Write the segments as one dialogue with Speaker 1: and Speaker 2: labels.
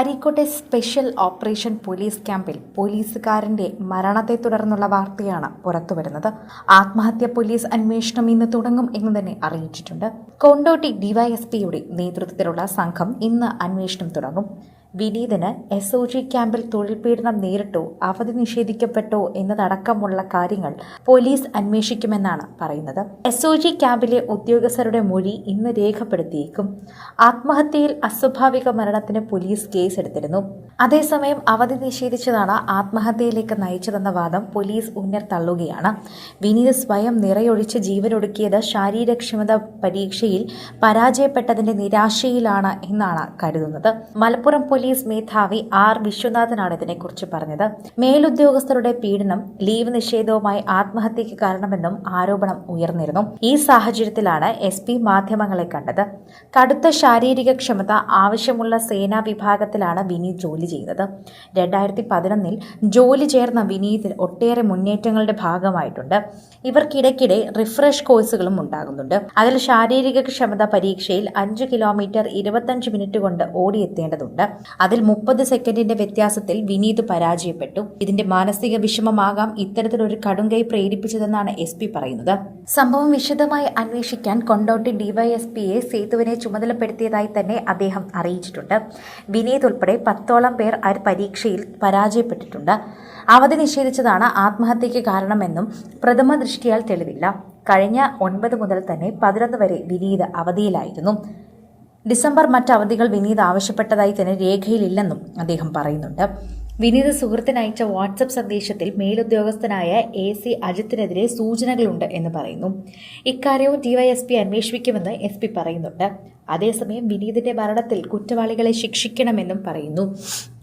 Speaker 1: അരീക്കോട്ടെ special operation police ക്യാമ്പിൽ പോലീസുകാരന്റെ മരണത്തെ തുടർന്നുള്ള വാർത്തയാണ് പുറത്തുവരുന്നത്. ആത്മഹത്യ പോലീസ് അന്വേഷണം ഇന്ന് തുടങ്ങും എന്ന് തന്നെ അറിയിച്ചിട്ടുണ്ട്. കൊണ്ടോട്ടി ഡിവൈഎസ്പിയുടെ നേതൃത്വത്തിലുള്ള സംഘം ഇന്ന് അന്വേഷണം തുടങ്ങും. വിനീതിന് എസ് ഒ ജി ക്യാമ്പിൽ തൊഴിൽ പീഡനം നേരിട്ടോ അവധി നിഷേധിക്കപ്പെട്ടോ എന്നതടക്കമുള്ള കാര്യങ്ങൾ പോലീസ് അന്വേഷിക്കുമെന്നാണ് പറയുന്നത്. എസ് ഒ ജി ക്യാമ്പിലെ ഉദ്യോഗസ്ഥരുടെ മൊഴി ഇന്ന് രേഖപ്പെടുത്തിയേക്കും. ആത്മഹത്യയിൽ അസ്വാഭാവിക മരണത്തിന് പോലീസ് കേസെടുത്തിരുന്നു. അതേസമയം അവധി നിഷേധിച്ചതാണ് ആത്മഹത്യയിലേക്ക് നയിച്ചതെന്ന വാദം പോലീസ് ഉന്നർ തള്ളുകയാണ് വിനീത് സ്വയം നിറയൊഴിച്ച് ജീവനൊടുക്കിയത് ശാരീരക്ഷമത പരീക്ഷയിൽ പരാജയപ്പെട്ടതിന്റെ നിരാശയിലാണ് എന്നാണ് കരുതുന്നത്. മലപ്പുറം പോലീസ് മേധാവി ആർ വിശ്വനാഥനാണ് ഇതിനെക്കുറിച്ച് പറഞ്ഞത്. മേലുദ്യോഗസ്ഥരുടെ പീഡനം ലീവ് നിഷേധവുമായി ആത്മഹത്യയ്ക്ക് കാരണമെന്നും ആരോപണം ഉയർന്നിരുന്നു. ഈ സാഹചര്യത്തിലാണ് എസ് പി മാധ്യമങ്ങളെ കണ്ടത്. കടുത്ത ശാരീരിക ക്ഷമത ആവശ്യമുള്ള സേനാ വിഭാഗത്തിലാണ് വിനീത് ജോലി ചെയ്യുന്നത് രണ്ടായിരത്തി പതിനൊന്നിൽ ജോലി ചേർന്ന വിനീത് ഒട്ടേറെ മുന്നേറ്റങ്ങളുടെ ഭാഗമായിട്ടുണ്ട്. ഇവർക്കിടയ്ക്കിടെ റിഫ്രഷ് കോഴ്സുകളും ഉണ്ടാകുന്നുണ്ട്. അതിൽ ശാരീരിക ക്ഷമത പരീക്ഷയിൽ അഞ്ച് കിലോമീറ്റർ ഇരുപത്തഞ്ച് മിനിറ്റ് കൊണ്ട് ഓടിയെത്തേണ്ടതുണ്ട്. അതിൽ മുപ്പത് സെക്കൻഡിന്റെ വ്യത്യാസത്തിൽ വിനീത് പരാജയപ്പെട്ടു. ഇതിന്റെ മാനസിക വിഷമമാകാം ഇത്തരത്തിലൊരു കടുങ്കൈ പ്രേരിപ്പിച്ചതെന്നാണ് എസ് പറയുന്നത്. സംഭവം വിശദമായി അന്വേഷിക്കാൻ കൊണ്ടോട്ടി ഡിവൈഎസ്പിയെ സേതുവിനെ ചുമതലപ്പെടുത്തിയതായി തന്നെ അദ്ദേഹം അറിയിച്ചിട്ടുണ്ട്. വിനീത് ഉൾപ്പെടെ പത്തോളം പേർ പരീക്ഷയിൽ പരാജയപ്പെട്ടിട്ടുണ്ട്. അവധി നിഷേധിച്ചതാണ് ആത്മഹത്യയ്ക്ക് കാരണമെന്നും പ്രഥമ ദൃഷ്ടിയാൽ തെളിവില്ല. കഴിഞ്ഞ ഒൻപത് മുതൽ തന്നെ പതിനൊന്ന് വരെ വിനീത് അവധിയിലായിരുന്നു. ഡിസംബർ മറ്റ് അവധികൾ വിനീത് ആവശ്യപ്പെട്ടതായി തന്നെ രേഖയിലില്ലെന്നും അദ്ദേഹം പറയുന്നുണ്ട്. വിനീത് സുഹൃത്തിന് അയച്ച വാട്സപ്പ് സന്ദേശത്തിൽ മേലുദ്യോഗസ്ഥനായ എ സി അജിത്തിനെതിരെ സൂചനകളുണ്ട് എന്ന് പറയുന്നു. ഇക്കാര്യവും ഡിവൈഎസ്പി അന്വേഷിക്കുമെന്ന് എസ് പി പറയുന്നുണ്ട്. അതേസമയം വിനീതിന്റെ മരണത്തിൽ കുറ്റവാളികളെ ശിക്ഷിക്കണമെന്നും പറയുന്നു.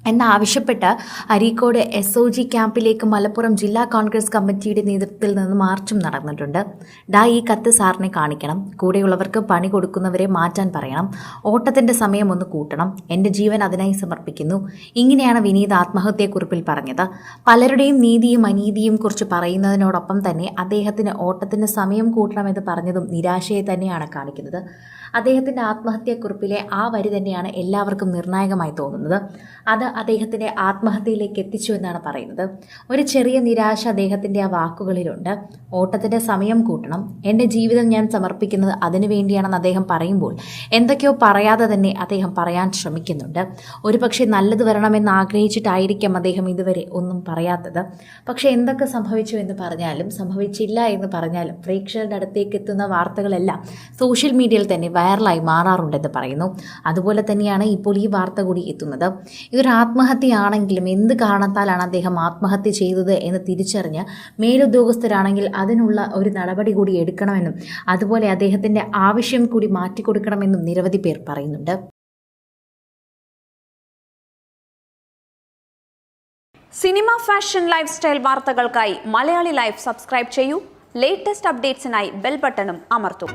Speaker 1: എന്നാവശ്യപ്പെട്ട് അരീക്കോട് എസ് ഒ ജി ക്യാമ്പിലേക്ക് മലപ്പുറം ജില്ലാ കോൺഗ്രസ് കമ്മിറ്റിയുടെ നേതൃത്വത്തിൽ നിന്ന് മാർച്ചും നടന്നിട്ടുണ്ട്. ഡാ ഈ കത്ത് സാറിനെ കാണിക്കണം. കൂടെയുള്ളവർക്ക് പണി കൊടുക്കുന്നവരെ മാറ്റാൻ പറയണം. ഓട്ടത്തിന്റെ സമയം ഒന്ന് കൂട്ടണം. എന്റെ ജീവൻ അതിനായി സമർപ്പിക്കുന്നു. ഇങ്ങനെയാണ് വിനീത് ആത്മഹത്യക്കുറിപ്പിൽ പറഞ്ഞത്. പലരുടെയും നീതിയും അനീതിയും കുറിച്ച് പറയുന്നതിനോടൊപ്പം തന്നെ അദ്ദേഹത്തിന് ഓട്ടത്തിന്റെ സമയം കൂട്ടണമെന്ന് പറഞ്ഞതും നിരാശയെ തന്നെയാണ് കാണിക്കുന്നത്. അദ്ദേഹത്തിന്റെ ആത്മഹത്യക്കുറിപ്പിലെ ആ വരി തന്നെയാണ് എല്ലാവർക്കും നിർണായകമായി തോന്നുന്നത്. അത് അദ്ദേഹത്തിന്റെ ആത്മഹത്യയിലേക്ക് എത്തിച്ചു എന്നാണ് പറയുന്നത്. ഒരു ചെറിയ നിരാശ അദ്ദേഹത്തിന്റെ ആ വാക്കുകളിലുണ്ട്. ഓട്ടത്തിന്റെ സമയം കൂട്ടണം. എന്റെ ജീവിതം ഞാൻ സമർപ്പിക്കുന്നത് അതിനു വേണ്ടിയാണെന്ന് അദ്ദേഹം പറയുമ്പോൾ എന്തൊക്കെയോ പറയാതെ തന്നെ അദ്ദേഹം പറയാൻ ശ്രമിക്കുന്നുണ്ട്. ഒരുപക്ഷെ നല്ലത് വരണമെന്ന് ആഗ്രഹിച്ചിട്ടായിരിക്കാം അദ്ദേഹം ഇതുവരെ ഒന്നും പറയാത്തത്. പക്ഷേ എന്തൊക്കെ സംഭവിച്ചു എന്ന് പറഞ്ഞാലും സംഭവിച്ചില്ല എന്ന് പറഞ്ഞാലും പ്രേക്ഷകരുടെ അടുത്തേക്ക് എത്തുന്ന വാർത്തകളെല്ലാം സോഷ്യൽ മീഡിയയിൽ തന്നെ വൈറലായി മാറാറുണ്ടെന്ന് പറയുന്നു. അതുപോലെ തന്നെയാണ് ഇപ്പോൾ ഈ വാർത്ത കൂടി എത്തുന്നത്. ഇതൊരു ആത്മഹത്യയാണെങ്കിലും എന്ത് കാരണത്താലാണ് അദ്ദേഹം ആത്മഹത്യ ചെയ്തത് എന്ന് തിരിച്ചറിഞ്ഞ് മേലുദ്യോഗസ്ഥരാണെങ്കിൽ അതിനുള്ള ഒരു നടപടി കൂടി എടുക്കണമെന്നും അതുപോലെ അദ്ദേഹത്തിന്റെ ആവശ്യം കൂടി മാറ്റിക്കൊടുക്കണമെന്നും നിരവധി പേർ പറയുന്നുണ്ട്.
Speaker 2: സിനിമ ഫാഷൻ ലൈഫ് സ്റ്റൈൽ വാർത്തകൾക്കായി മലയാളി ലൈഫ് സബ്സ്ക്രൈബ് ചെയ്യൂ. ലേറ്റസ്റ്റ് അപ്ഡേറ്റ്സിനായി ബെൽ ബട്ടണും അമർത്തും.